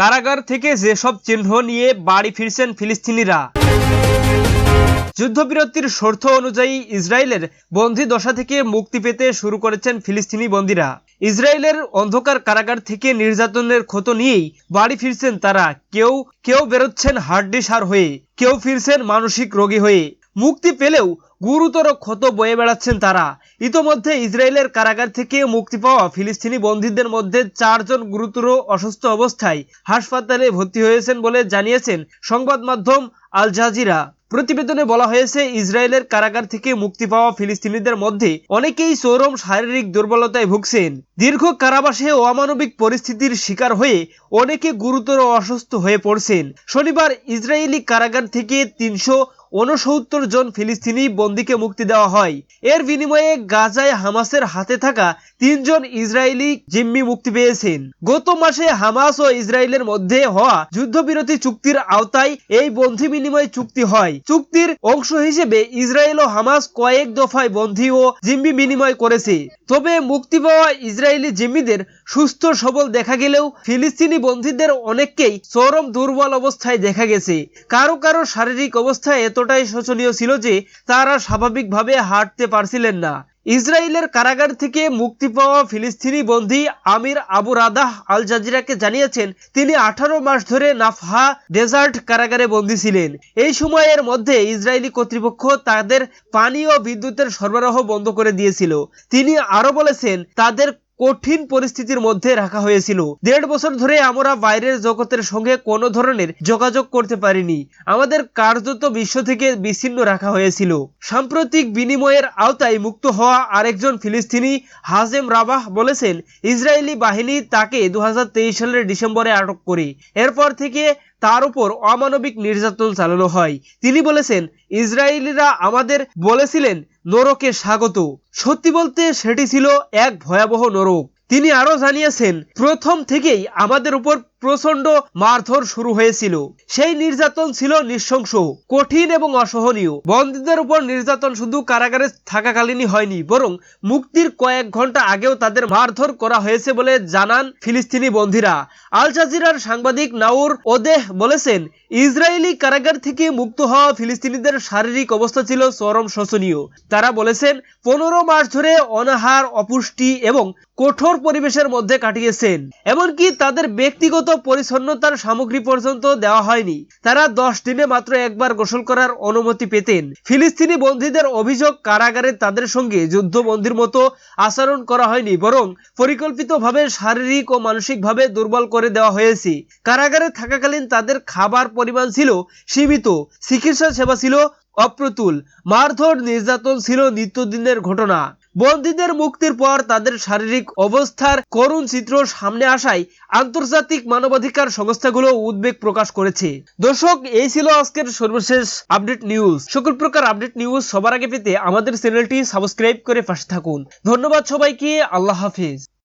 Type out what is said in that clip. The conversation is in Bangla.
কারাগার থেকে যেসব চিহ্ন নিয়ে বাড়ি ফিরছেন ফিলিস্তিনিরা। যুদ্ধবিরতির শর্ত অনুযায়ী ইসরায়েলের বন্দি দশা থেকে মুক্তি পেতে শুরু করেছেন ফিলিস্তিনি বন্দীরা। ইসরায়েলের অন্ধকার কারাগার থেকে নির্যাতনের ক্ষত নিয়েই বাড়ি ফিরছেন তারা। কেউ কেউ বেরোচ্ছেন হাড্ডিসার হয়ে, কেউ ফিরছেন মানসিক রোগী হয়ে। মুক্তি পেলেও গুরুতর ক্ষত বয়ে বেড়াচ্ছেন তারা। ইতোমধ্যে ইসরায়েলের কারাগার থেকে মুক্তি পাওয়া ফিলিস্তিনি বন্দীদের মধ্যে চারজন গুরুতর অসুস্থ অবস্থায় হাসপাতালে ভর্তি হয়েছেন বলে জানিয়েছেন সংবাদ মাধ্যম আল জাজিরা। প্রতিবেদনে বলা হয়েছে, ইসরায়েলের কারাগার থেকে মুক্তি পাওয়া ফিলিস্তিনিদের মধ্যে অনেকেই চরম শারীরিক দুর্বলতায় ভুগছেন। দীর্ঘ কারাবাসে অমানবিক পরিস্থিতির শিকার হয়ে অনেকে গুরুতর অসুস্থ হয়ে পড়ছেন। শনিবার ইসরায়েলি কারাগার থেকে তিনশো উনসত্তর জন ফিলিস্তিনি বন্দীকে মুক্তি দেওয়া হয়। এর বিনিময়ে গাজায় হামাসের হাতে থাকা তিনজন ইসরায়েলি জিম্মি মুক্তি পেয়েছেন। গত মাসে হামাস ও ইসরায়েলের মধ্যে হওয়া যুদ্ধবিরতি চুক্তির আওতায় এই বন্ধি বিনিময় চুক্তি হয়। চুক্তির অংশ হিসেবে ইসরায়েল ও হামাস কয়েক দফায় বন্ধি ও জিম্মি বিনিময় করেছে। তবে মুক্তি পাওয়া ইসরায়েলি জিম্মিদের সুস্থ সবল দেখা গেলেও ফিলিস্তিনি বন্দীদের অনেককেই চরম দুর্বল অবস্থায় দেখা গেছে। কারও কারও শারীরিক অবস্থা এতটাই শোচনীয় ছিল যে তারা স্বাভাবিকভাবে হাঁটতে পারছিলেন না। ইসরায়েলের কারাগার থেকে মুক্তি পাওয়া ফিলিস্তিনি বন্দী আমির আবু রাদাহ আল জাজিরাকে জানিয়েছেন, তিনি আঠারো মাস ধরে নাফহা ডেজার্ট কারাগারে বন্দী ছিলেন। এই সময়ের মধ্যে ইসরায়েলি কর্তৃপক্ষ তাদের পানি ও বিদ্যুতের সরবরাহ বন্ধ করে দিয়েছিল। তিনি আরও বলেছেন, তাদের কঠিন পরিস্থিতির মধ্যে রাখা হয়েছিল। দেড় বছর ধরে আমরা বাইরের জগতের সঙ্গে কোনো ধরনের যোগাযোগ করতে পারিনি। আমাদের কার্যত বিশ্ব থেকে বিচ্ছিন্ন রাখা হয়েছিল। সাম্প্রতিক বিনিময়ের আওতায় মুক্ত হওয়া আরেকজন ফিলিস্তিনি হাজেম রাবাহ বলেছেন, ইসরায়েলি বাহিনী তাকে দু হাজার তেইশ সালের ডিসেম্বরে আটক করে। এরপর থেকে তার উপর অমানবিক নির্যাতন চালানো হয়। তিনি বলেছেন, ইসরায়েলিরা আমাদের বলেছিলেন নরকে স্বাগত। সত্যি বলতে সেটি ছিল এক ভয়াবহ নরক। তিনি আরও জানিয়েছেন, প্রথম থেকেই আমাদের উপর প্রচণ্ড মারধর শুরু হয়েছিল। সেই নির্যাতন ছিল নৃশংস, কঠিন এবং অসহনীয়। বন্দীদের উপর নির্যাতন শুধু কারাগারে থাকাকালীনই হয়নি, বরং মুক্তির কয়েক ঘণ্টা আগেও তাদের মারধর করা হয়েছে বলে জানান ফিলিস্তিনি বন্দীরা। আল জাজিরার সাংবাদিক নাউর ওদেহ বলেছেন, ইসরায়েলি কারাগার থেকে মুক্ত হওয়া ফিলিস্তিনিদের শারীরিক অবস্থা ছিল চরম শোচনীয়। তারা বলেছেন, পনেরো মাস ধরে অনাহার, অপুষ্টি এবং কঠোর পরিবেশের মধ্যে কাটিয়েছেন। এমনকি তাদের ব্যক্তিগত পরিচ্ছন্নতার সামগ্রী পর্যন্ত দেওয়া হয়নি। তারা দশ দিনে মাত্র একবার গোসল করার অনুমতি পেতেন। ফিলিস্তিনি বন্দীদের অভিযোগ কারাগারে তাদের সঙ্গে যুদ্ধবন্দির মতো আচরণ করা হয়নি, বরং পরিকল্পিতভাবে শারীরিক ও মানসিকভাবে দুর্বল করে দেওয়া হয়েছে। কারাগারে থাকাকালীন তাদের খাবার পরিমাণ ছিল সীমিত, চিকিৎসা সেবা ছিল অপ্রতুল, মারধর নির্যাতন ছিল নিত্যদিনের ঘটনা। বন্দীদের মুক্তির পর তাদের শারীরিক অবস্থার করুণ চিত্র সামনে আসায় আন্তর্জাতিক মানবাধিকার সংস্থাগুলো উদ্বেগ প্রকাশ করেছে। দর্শক, এই ছিল আজকের সর্বশেষ আপডেট নিউজ। সকল প্রকার আপডেট নিউজ সবার আগে পেতে আমাদের চ্যানেলটি সাবস্ক্রাইব করে পাশে থাকুন। ধন্যবাদ সবাইকে, আল্লাহ হাফিজ।